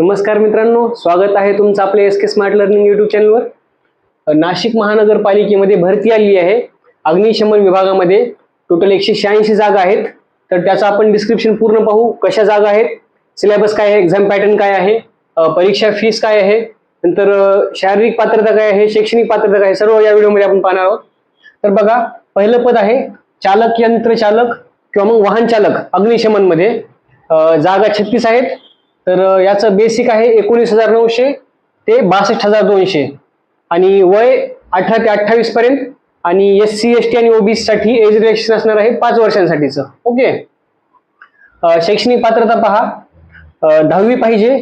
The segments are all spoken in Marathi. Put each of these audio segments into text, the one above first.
नमस्कार मित्रांनो स्वागत आहे तुमचं आपल्या S K smart learning YouTube चॅनलवर नाशिक महानगरपालिकेमध्ये भरती आली आहे. अग्निशमन विभागामध्ये टोटल एकशे शहाऐंशी जागा आहेत. तर त्याचं आपण डिस्क्रिप्शन पूर्ण पाहू कशा जागा आहेत सिलेबस काय आहे एक्झाम पॅटर्न काय आहे परीक्षा फीस काय आहे नंतर शारीरिक पात्रता काय आहे शैक्षणिक पात्रता काय आहे सर्व या व्हिडिओमध्ये आपण पाहणार आहोत. तर बघा पहिलं पद आहे चालक यंत्र चालक किंवा मग वाहन चालक अग्निशमनमध्ये. जागा छत्तीस आहेत. तर याचं बेसिक आहे एकोणीस हजार नऊशे ते बासष्ट हजार दोनशे. आणि वय अठरा ते अठ्ठावीस पर्यंत. आणि एस सी एस टी आणि ओबीसी साठी एज रिलेक्शन असणार आहे पाच वर्षांसाठीचं. ओके? शैक्षणिक पात्रता पहा. दहावी पाहिजे.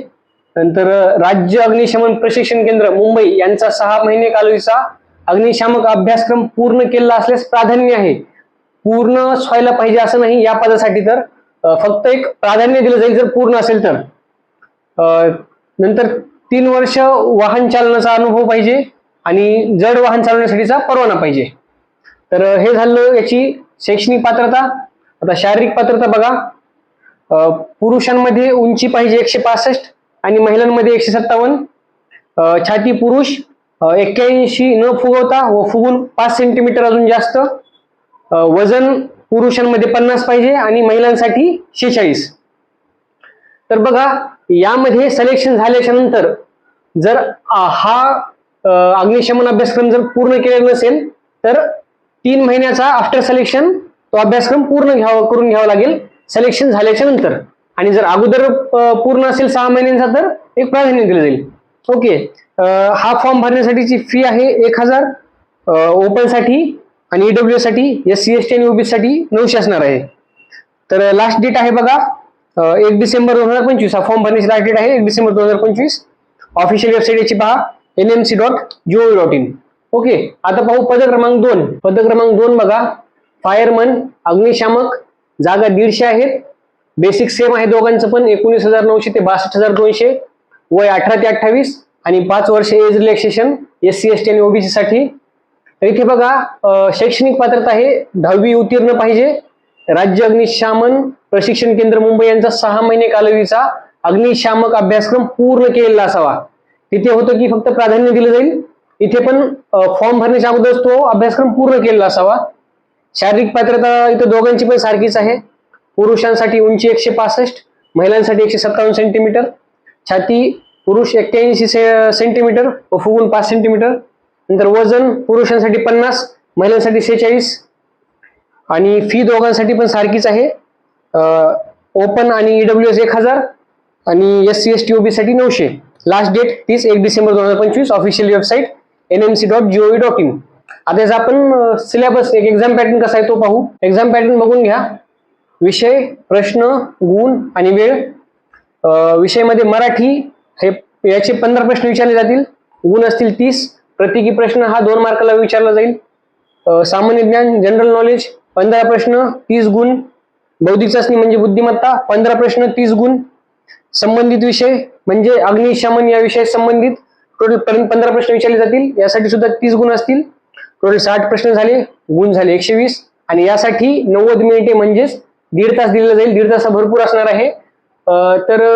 नंतर राज्य अग्निशमन प्रशिक्षण केंद्र मुंबई यांचा सहा महिने कालावधीचा अग्निशामक अभ्यासक्रम पूर्ण केलेला असल्यास प्राधान्य आहे. पूर्ण व्हायला पाहिजे असं नाही या पदासाठी तर. फक्त एक प्राधान्य दिलं जाईल जर पूर्ण असेल तर. नंतर तीन वर्ष वाहन चालनाचा अनुभव पाहिजे आणि जड वाहन चालवण्यासाठीचा परवाना पाहिजे. तर हे झालं याची शैक्षणिक पात्रता. आता शारीरिक पात्रता बघा. पुरुषांमध्ये उंची पाहिजे एकशे पासष्ट आणि महिलांमध्ये एकशे सत्तावन्न. छाती पुरुष एक्क्याऐंशी न फुगवता व फुगून पाच सेंटीमीटर अजून जास्त. वजन पुरुषांमध्ये पन्नास पाहिजे आणि महिलांसाठी शेहेचाळीस. तर बघा यामध्ये सिलेक्शन झाल्याच्यानंतर जर हा अग्निशमन अभ्यासक्रम जर पूर्ण केलेला नसेल तर तीन महिन्याचा आफ्टर सिलेक्शन तो अभ्यासक्रम पूर्ण घ्यावा करून घ्यावा लागेल. सिलेक्शन झाल्याच्यानंतर. आणि जर अगोदर पूर्ण असेल सहा महिन्यांचा तर एक प्राधान्य दिलं जाईल. ओके. हा फॉर्म भरण्यासाठीची फी आहे एक हजार. ओपनसाठी आणि ईडब्ल्यू साठी एस सी एस टी आणि ओबीसी साठी नऊशे असणार आहे. तर लास्ट डेट आहे बघा. एक डिसेंबर दोन हजार पंचवीस. हा फॉर्म भरण्याची लास्ट डेट आहे. एक डिसेंबर दोन हजार पंचवीस. ऑफिशियल वेबसाईट याची पहा. N M C dot G O V dot in okay आता पाहू पद क्रमांक दोन. पद क्रमांक दोन बघा. फायरमन अग्निशामक जागा दीडशे आहेत. बेसिक सेम आहे दोघांचं पण. एकोणीस हजार नऊशे ते बासष्ट हजार दोनशे. वय अठरा ते अठ्ठावीस. आणि पाच वर्ष age relaxation S C S T आणि ओबीसी साठी. इथे बघा शैक्षणिक पात्रता आहे दहावी उत्तीर्ण पाहिजे. राज्य अग्निशामन प्रशिक्षण केंद्र मुंबई यांचा सहा महिने कालावधीचा अग्निशामक अभ्यासक्रम पूर्ण केलेला असावा. तिथे होतं की फक्त प्राधान्य दिलं जाईल. इथे पण फॉर्म भरण्याच्या अगोदर तो अभ्यासक्रम पूर्ण केलेला असावा. शारीरिक पात्रता इथं दोघांची पण सारखीच आहे. पुरुषांसाठी उंची एकशे पासष्ट महिलांसाठी एकशे सत्तावन्न सेंटीमीटर छाती पुरुष एक्क्याऐंशी से सेंटीमीटर व फुगून पाच सेंटीमीटर नंतर वजन पुरुषांसाठी पन्नास महिलांसाठी सेहेचाळीस आणि फी दोघांसाठी पण सारखीच आहे. ओपन आणि ईडब्ल्यू एस एक हजार आणि एस सी एस टी ओबीसाठी नऊशे. लास्ट डेट तीस एक डिसेंबर दोन हजार पंचवीस. Official website N M C dot G O V dot in आता याचा आपण सिलेबस एक एक्झाम पॅटर्न कसा आहे तो पाहू. एक्झाम पॅटर्न बघून घ्या. विषय प्रश्न गुण आणि वेळ. विषयमध्ये विषयामध्ये मराठी हे याचे पंधरा प्रश्न विचारले जातील. गुण असतील तीस. प्रतिकी प्रश्न हा दोन मार्काला विचारला जाईल. सामान्य ज्ञान जनरल नॉलेज पंधरा प्रश्न तीस गुण. बौद्धिक चाचणी म्हणजे बुद्धिमत्ता. पंधरा प्रश्न तीस गुण. संबंधित विषय म्हणजे अग्निशमन या विषयाशी संबंधित. टोटल पर्यंत पंधरा प्रश्न विचारले जातील. यासाठी सुद्धा तीस गुण असतील. टोटल साठ प्रश्न झाले गुण झाले एकशे वीस. आणि यासाठी नव्वद मिनिटे म्हणजेच दीड तास दिलेला जाईल. दीड तास भरपूर असणार आहे. तर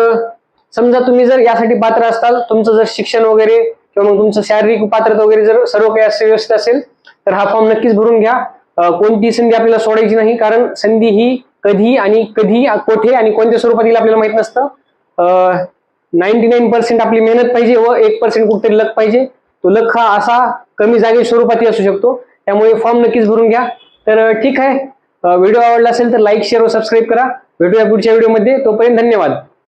समजा तुम्ही जर यासाठी पात्र असाल तुमचं जर शिक्षण वगैरे किंवा मग तुमचं शारीरिक पात्रता वगैरे जर सर्व काही व्यवस्थित असेल तर हा फॉर्म नक्कीच भरून घ्या. कोणती संधी आपल्याला सोडायची नाही कारण संधी ही कधी आणि कधी कोठे आणि कोणत्या स्वरूपात येईल आपल्याला माहीत नसतं. नाईन्टी नाईन पर्सेंट आपली मेहनत पाहिजे व एक पर्सेंट कुठेतरी लक पाहिजे. तो लक हा असा कमी जागे स्वरूपातही असू शकतो. त्यामुळे फॉर्म नक्कीच भरून घ्या. तर ठीक आहे. व्हिडिओ आवडला असेल तर लाईक शेअर व सबस्क्राईब करा. भेटूया पुढच्या व्हिडिओमध्ये तोपर्यंत धन्यवाद.